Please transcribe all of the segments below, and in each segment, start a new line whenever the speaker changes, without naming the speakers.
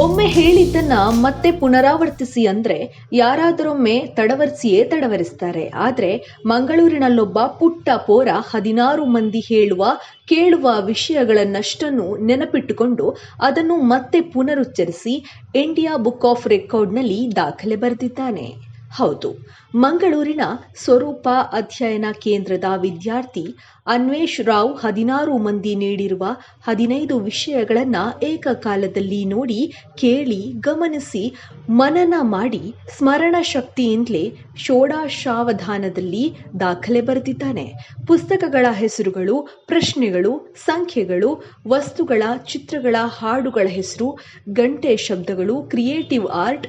ಒಮ್ಮೆ ಹೇಳಿದ್ದನ್ನ ಮತ್ತೆ ಪುನರಾವರ್ತಿಸಿ ಅಂದ್ರೆ ಯಾರಾದರೊಮ್ಮೆ ತಡವರಿಸಿಯೇ ತಡವರಿಸ್ತಾರೆ. ಆದ್ರೆ ಮಂಗಳೂರಿನಲ್ಲೊಬ್ಬ ಪುಟ್ಟ ಪೋರ ಹದಿನಾರು ಮಂದಿ ಹೇಳುವ, ಕೇಳುವ ವಿಷಯಗಳನ್ನಷ್ಟನ್ನು ನೆನಪಿಟ್ಟುಕೊಂಡು ಅದನ್ನು ಮತ್ತೆ ಪುನರುಚ್ಚರಿಸಿ ಇಂಡಿಯಾ ಬುಕ್ ಆಫ್ ರೆಕಾರ್ಡ್ನಲ್ಲಿ ದಾಖಲೆ ಬರೆದಿದ್ದಾನೆ. ಹೌದು. ಮಂಗಳೂರಿನ ಸ್ವರೂಪ ಅಧ್ಯಯನ ಕೇಂದ್ರದ ವಿದ್ಯಾರ್ಥಿ ಅನ್ವೇಷ್ ರಾವ್ ಹದಿನಾರು ಮಂದಿ ನೀಡಿರುವ ಹದಿನೈದು ವಿಷಯಗಳನ್ನು ಏಕಕಾಲದಲ್ಲಿ ನೋಡಿ ಕೇಳಿ ಗಮನಿಸಿ, ಮನನ ಮಾಡಿ ಸ್ಮರಣ ಶಕ್ತಿಯಿಂದಲೇ ಷೋಡಶಾವಧಾನದಲ್ಲಿ ದಾಖಲೆ ಬರೆದಿದ್ದಾನೆ. ಪುಸ್ತಕಗಳ ಹೆಸರುಗಳು, ಪ್ರಶ್ನೆಗಳು, ಸಂಖ್ಯೆಗಳು, ವಸ್ತುಗಳ ಚಿತ್ರಗಳ ಹಾಡುಗಳ ಹೆಸರು, ಗಂಟೆ ಶಬ್ದಗಳು, ಕ್ರಿಯೇಟಿವ್ ಆರ್ಟ್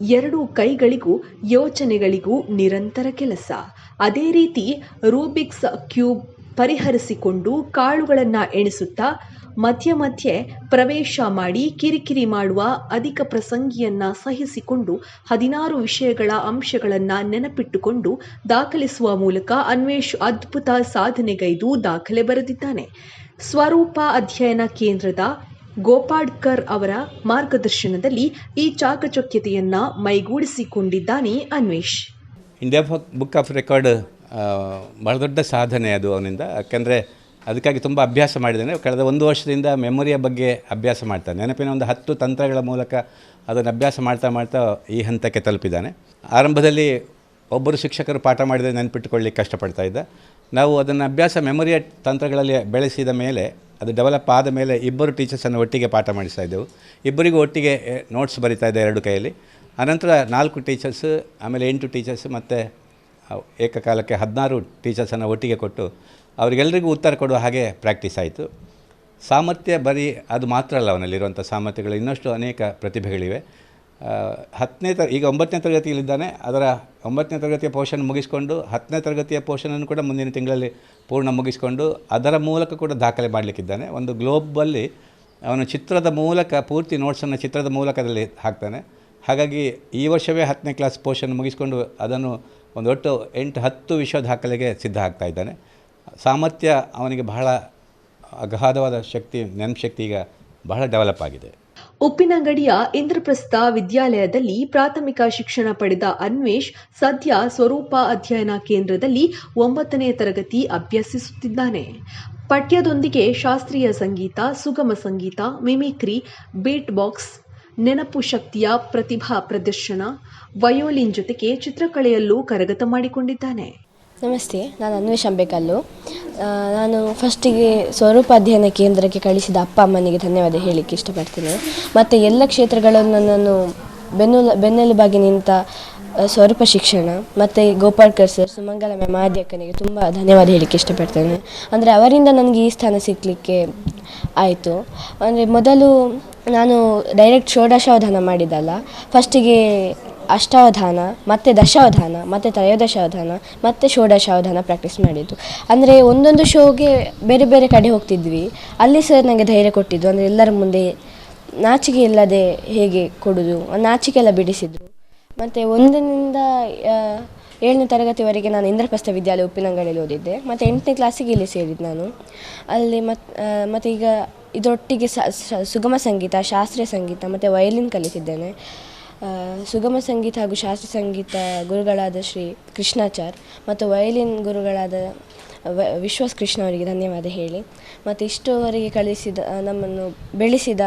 ಎರಡು ಕೈಗಳಿಗೂ, ಯೋಚನೆಗಳಿಗೂ ನಿರಂತರ ಕೆಲಸ. ಅದೇ ರೀತಿ ರೂಬಿಕ್ಸ್ ಕ್ಯೂಬ್ ಪರಿಹರಿಸಿಕೊಂಡು ಕಾಳುಗಳನ್ನು ಎಣಿಸುತ್ತಾ, ಮಧ್ಯ ಮಧ್ಯೆ ಪ್ರವೇಶ ಮಾಡಿ ಕಿರಿಕಿರಿ ಮಾಡುವ ಅಧಿಕ ಪ್ರಸಂಗಿಯನ್ನ ಸಹಿಸಿಕೊಂಡು ಹದಿನಾರು ವಿಷಯಗಳ ಅಂಶಗಳನ್ನು ನೆನಪಿಟ್ಟುಕೊಂಡು ದಾಖಲಿಸುವ ಮೂಲಕ ಅನ್ವೇಷ್ ಅದ್ಭುತ ಸಾಧನೆಗೈದು ದಾಖಲೆ ಬರೆದಿದ್ದಾನೆ. ಸ್ವರೂಪ ಅಧ್ಯಯನ ಕೇಂದ್ರದ ಗೋಪಾಡ್ಕರ್ ಅವರ ಮಾರ್ಗದರ್ಶನದಲ್ಲಿ ಈ ಚಾಕಚಕ್ಯತೆಯನ್ನ ಮೈಗೂಡಿಸಿಕೊಂಡಿದ್ದಾನೆ Anvesh.
India book of record ಬಹಳ ದೊಡ್ಡ ಸಾಧನೆ ಅದು ಅವನಿಂದ. ಯಾಕೆಂದರೆ ಅದಕ್ಕಾಗಿ ತುಂಬ ಅಭ್ಯಾಸ ಮಾಡಿದ್ದಾನೆ. ಕಳೆದ ಒಂದು ವರ್ಷದಿಂದ ಮೆಮೊರಿಯ ಬಗ್ಗೆ ಅಭ್ಯಾಸ ಮಾಡ್ತಾನೆ. ನೆನಪಿನ ಒಂದು ಹತ್ತು ತಂತ್ರಗಳ ಮೂಲಕ ಅದನ್ನು ಅಭ್ಯಾಸ ಮಾಡ್ತಾ ಮಾಡ್ತಾ ಈ ಹಂತಕ್ಕೆ ತಲುಪಿದ್ದಾನೆ. ಆರಂಭದಲ್ಲಿ ಒಬ್ಬರು ಶಿಕ್ಷಕರು ಪಾಠ ಮಾಡಿದರೆ ನೆನಪಿಟ್ಟುಕೊಳ್ಳಿಕ್ಕೆ ಕಷ್ಟಪಡ್ತಾ ಇದ್ದ. ನಾವು ಅದನ್ನು ಅಭ್ಯಾಸ ಮೆಮೊರಿಯ ತಂತ್ರಗಳಲ್ಲಿ ಬೆಳೆಸಿದ ಮೇಲೆ ಅದು ಡೆವಲಪ್ ಆದ ಮೇಲೆ ಇಬ್ಬರು ಟೀಚರ್ಸನ್ನು ಒಟ್ಟಿಗೆ ಪಾಠ ಮಾಡಿಸ್ತಾ ಇದ್ದೆವು. ಇಬ್ಬರಿಗೂ ಒಟ್ಟಿಗೆ ನೋಟ್ಸ್ ಬರಿತಾ ಇದ್ದೆ ಎರಡು ಕೈಯಲ್ಲಿ. ಆನಂತರ ನಾಲ್ಕು ಟೀಚರ್ಸ್ ಆಮೇಲೆ ಎಂಟು ಟೀಚರ್ಸ್ ಮತ್ತು ಏಕಕಾಲಕ್ಕೆ ಹದಿನಾರು ಟೀಚರ್ಸನ್ನು ಒಟ್ಟಿಗೆ ಕೊಟ್ಟು ಅವರಿಗೆಲ್ಲರಿಗೂ ಉತ್ತರ ಕೊಡುವ ಹಾಗೆ ಪ್ರಾಕ್ಟೀಸ್ ಆಯಿತು. ಸಾಮರ್ಥ್ಯ ಬರೀ ಅದು ಮಾತ್ರ ಅಲ್ಲ ಅವನಲ್ಲಿರುವಂಥ ಸಾಮರ್ಥ್ಯಗಳು. ಇನ್ನಷ್ಟು ಅನೇಕ ಪ್ರತಿಭೆಗಳಿವೆ. ಹತ್ತನೇ ತರ, ಈಗ ಒಂಬತ್ತನೇ ತರಗತಿಯಲ್ಲಿದ್ದಾನೆ. ಅದರ ಒಂಬತ್ತನೇ ತರಗತಿಯ ಪೋಷನ್ ಮುಗಿಸ್ಕೊಂಡು ಹತ್ತನೇ ತರಗತಿಯ ಪೋಷನನ್ನು ಕೂಡ ಮುಂದಿನ ತಿಂಗಳಲ್ಲಿ ಪೂರ್ಣ ಮುಗಿಸ್ಕೊಂಡು ಅದರ ಮೂಲಕ ಕೂಡ ದಾಖಲೆ ಮಾಡಲಿಕ್ಕಿದ್ದಾನೆ. ಒಂದು ಗ್ಲೋಬಲ್ಲಿ ಅವನು ಚಿತ್ರದ ಮೂಲಕ, ಪೂರ್ತಿ ನೋಟ್ಸನ್ನು ಚಿತ್ರದ ಮೂಲಕ ಅದರಲ್ಲಿ ಹಾಕ್ತಾನೆ. ಹಾಗಾಗಿ ಈ ವರ್ಷವೇ ಹತ್ತನೇ ಕ್ಲಾಸ್ ಪೋಷನ್ ಮುಗಿಸ್ಕೊಂಡು ಅದನ್ನು ಒಂದು ಒಟ್ಟು ಎಂಟು ಹತ್ತು ವಿಶ್ವ ದಾಖಲೆಗೆ ಸಿದ್ಧ ಆಗ್ತಾ ಇದ್ದಾನೆ. ಸಾಮರ್ಥ್ಯ ಅವನಿಗೆ ಬಹಳ ಅಗಾಧವಾದ ಶಕ್ತಿ, ನೆನಪು ಶಕ್ತಿ ಈಗ ಬಹಳ ಡೆವಲಪ್ ಆಗಿದೆ.
ಉಪ್ಪಿನಂಗಡಿಯ ಇಂದ್ರಪ್ರಸ್ಥ ವಿದ್ಯಾಲಯದಲ್ಲಿ ಪ್ರಾಥಮಿಕ ಶಿಕ್ಷಣ ಪಡೆದ ಅನ್ವೇಷ್ ಸದ್ಯ ಸ್ವರೂಪ ಅಧ್ಯಯನ ಕೇಂದ್ರದಲ್ಲಿ ಒಂಬತ್ತನೇ ತರಗತಿ ಅಭ್ಯಸಿಸುತ್ತಿದ್ದಾನೆ. ಪಠ್ಯದೊಂದಿಗೆ ಶಾಸ್ತ್ರೀಯ ಸಂಗೀತ, ಸುಗಮ ಸಂಗೀತ, ಮಿಮಿಕ್ರಿ ಬೀಟ್ ಬಾಕ್ಸ್ ನೆನಪು ಶಕ್ತಿಯ ಪ್ರತಿಭಾ ಪ್ರದರ್ಶನ, ವಯೋಲಿನ್ ಜೊತೆಗೆ ಚಿತ್ರಕಲೆಯಲ್ಲೂ ಕರಗತ ಮಾಡಿಕೊಂಡಿದ್ದಾನೆ.
ನಮಸ್ತೆ, ನಾನು ಅನ್ವೇಷ್ ಅಂಬೇಕಲ್ಲು. ನಾನು ಫಸ್ಟಿಗೆ ಸ್ವರೂಪ ಅಧ್ಯಯನ ಕೇಂದ್ರಕ್ಕೆ ಕಳಿಸಿದ ಅಪ್ಪ ಅಮ್ಮನಿಗೆ ಧನ್ಯವಾದ ಹೇಳಿಕ್ಕೆ ಇಷ್ಟಪಡ್ತೀನಿ. ಮತ್ತು ಎಲ್ಲ ಕ್ಷೇತ್ರಗಳನ್ನು ನಾನು ಬೆನ್ನೆಲು, ಬೆನ್ನೆಲುಬಾಗಿ ನಿಂತ ಸ್ವರೂಪ ಶಿಕ್ಷಣ, ಮತ್ತು ಗೋಪಾಳ್ಕರ್ ಸರ್, ಸುಮಂಗಲ ಮ್ಯಾಮ್, ಆದ್ಯಕ್ಕನಿಗೆ ತುಂಬ ಧನ್ಯವಾದ ಹೇಳಿಕ್ಕೆ ಇಷ್ಟಪಡ್ತೇನೆ. ಅಂದರೆ ಅವರಿಂದ ನನಗೆ ಈ ಸ್ಥಾನ ಸಿಗಲಿಕ್ಕೆ ಆಯಿತು. ಅಂದರೆ ಮೊದಲು ನಾನು ಡೈರೆಕ್ಟ್ ಷೋಡಶಾವಧಾನ ಮಾಡಿದ್ದಲ್ಲ, ಫಸ್ಟಿಗೆ ಅಷ್ಟಾವಧಾನ, ಮತ್ತು ದಶಾವಧಾನ, ಮತ್ತು ತ್ರಯೋದಶಾವಧಾನ, ಮತ್ತು ಷೋಡಶಾವಧಾನ ಪ್ರಾಕ್ಟೀಸ್ ಮಾಡಿದ್ದು. ಅಂದರೆ ಒಂದೊಂದು ಶೋಗೆ ಬೇರೆ ಬೇರೆ ಕಡೆ ಹೋಗ್ತಿದ್ವಿ. ಅಲ್ಲಿ ಸರ್ ನನಗೆ ಧೈರ್ಯ ಕೊಟ್ಟಿದ್ದು. ಅಂದರೆ ಎಲ್ಲರ ಮುಂದೆ ನಾಚಿಕೆ ಇಲ್ಲದೆ ಹೇಗೆ ಕೊಡೋದು? ನಾಚಿಕೆ ಎಲ್ಲ ಬಿಡಿಸಿದ್ರು. ಮತ್ತು ಒಂದರಿಂದ ಏಳನೇ ತರಗತಿವರೆಗೆ ನಾನು ಇಂದ್ರಪ್ರಸ್ಥ ವಿದ್ಯಾಲಯ ಉಪ್ಪಿನಂಗಡಿಯಲ್ಲಿ ಓದಿದ್ದೆ. ಮತ್ತು ಎಂಟನೇ ಕ್ಲಾಸಿಗೆ ಇಲ್ಲಿ ಸೇರಿದ್ದು ನಾನು. ಅಲ್ಲಿ ಮತ್ತು ಮತ್ತು ಈಗ ಇದರೊಟ್ಟಿಗೆ ಸುಗಮ ಸಂಗೀತ, ಶಾಸ್ತ್ರೀಯ ಸಂಗೀತ, ಮತ್ತು ವಯಲಿನ್ ಕಲಿತಿದ್ದೇನೆ. ಸುಗಮ ಸಂಗೀತ ಹಾಗೂ ಶಾಸ್ತ್ರೀಯ ಸಂಗೀತ ಗುರುಗಳಾದ ಶ್ರೀ ಕೃಷ್ಣಾಚಾರ್ ಮತ್ತು ವಯಲಿನ್ ಗುರುಗಳಾದ ವಿಶ್ವಾಸ್ ಕೃಷ್ಣ ಅವರಿಗೆ ಧನ್ಯವಾದ ಹೇಳಿ. ಮತ್ತು ಇಷ್ಟುವರೆಗೆ ಕಳಿಸಿದ ನಮ್ಮನ್ನು ಬೆಳೆಸಿದ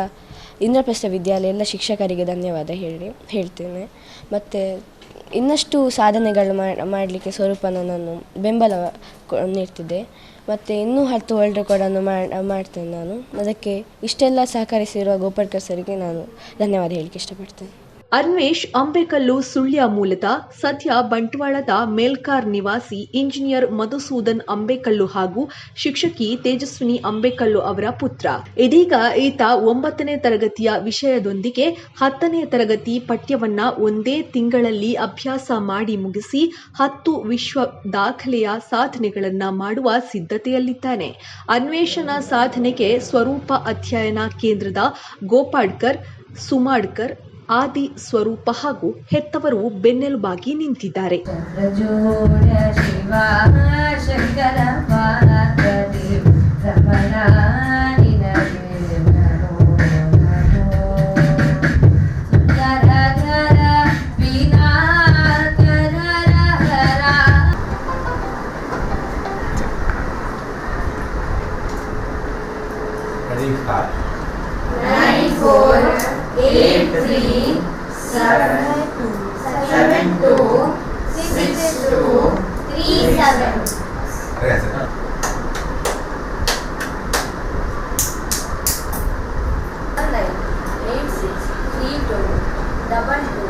ಇಂದ್ರಪ್ರಸ್ಥ ವಿದ್ಯಾಲಯ ಎಲ್ಲ ಶಿಕ್ಷಕರಿಗೆ ಧನ್ಯವಾದ ಹೇಳಿ, ಹೇಳ್ತೇನೆ. ಮತ್ತು ಇನ್ನಷ್ಟು ಸಾಧನೆಗಳು ಮಾಡಲಿಕ್ಕೆ ಸ್ವರೂಪನ ನಾನು ಬೆಂಬಲ ನೀಡ್ತಿದ್ದೆ ಮತ್ತು ಇನ್ನೂ ಹತ್ತು ವರ್ಲ್ಡ್ ರೆಕಾರ್ಡನ್ನು ಮಾಡ್ತೇನೆ ನಾನು. ಅದಕ್ಕೆ ಇಷ್ಟೆಲ್ಲ ಸಹಕರಿಸಿರುವ ಗೋಪಾಲ್ಕರ್ ಸರಿಗೆ ನಾನು ಧನ್ಯವಾದ ಹೇಳಲಿಕ್ಕೆ ಇಷ್ಟಪಡ್ತೇನೆ.
ಅನ್ವೇಷ್ ಅಂಬೇಕಲ್ಲು ಸುಳ್ಯ ಮೂಲದ ಸದ್ಯ ಬಂಟ್ವಾಳದ ಮೇಲ್ಕಾರ್ ನಿವಾಸಿ ಇಂಜಿನಿಯರ್ ಮಧುಸೂದನ್ ಅಂಬೇಕಲ್ಲು ಹಾಗೂ ಶಿಕ್ಷಕಿ ತೇಜಸ್ವಿನಿ ಅಂಬೇಕಲ್ಲು ಅವರ ಪುತ್ರ. ಇದೀಗ ಈತ ಒಂಬತ್ತನೇ ತರಗತಿಯ ವಿಷಯದೊಂದಿಗೆ ಹತ್ತನೇ ತರಗತಿ ಪಠ್ಯವನ್ನ ಒಂದೇ ತಿಂಗಳಲ್ಲಿ ಅಭ್ಯಾಸ ಮಾಡಿ ಮುಗಿಸಿ ಹತ್ತು ವಿಶ್ವ ದಾಖಲೆಯ ಸಾಧನೆಗಳನ್ನ ಮಾಡುವ ಸಿದ್ಧತೆಯಲ್ಲಿದ್ದಾನೆ. ಅನ್ವೇಷಣ ಸಾಧನೆಗೆ ಸ್ವರೂಪ ಅಧ್ಯಯನ ಕೇಂದ್ರದ ಗೋಪಾಡ್ಕರ್, ಸುಮಾಡ್ಕರ್ ಆದಿ ಸ್ವರೂಪ ಹಾಗೂ ಹೆತ್ತವರು ಬೆನ್ನೆಲುಬಾಗಿ ನಿಂತಿದ್ದಾರೆ
Yeah. nine four eight three seven seven two six two three seven. One nine eight six three two double two.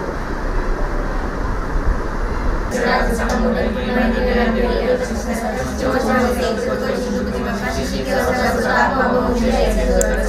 Thank you.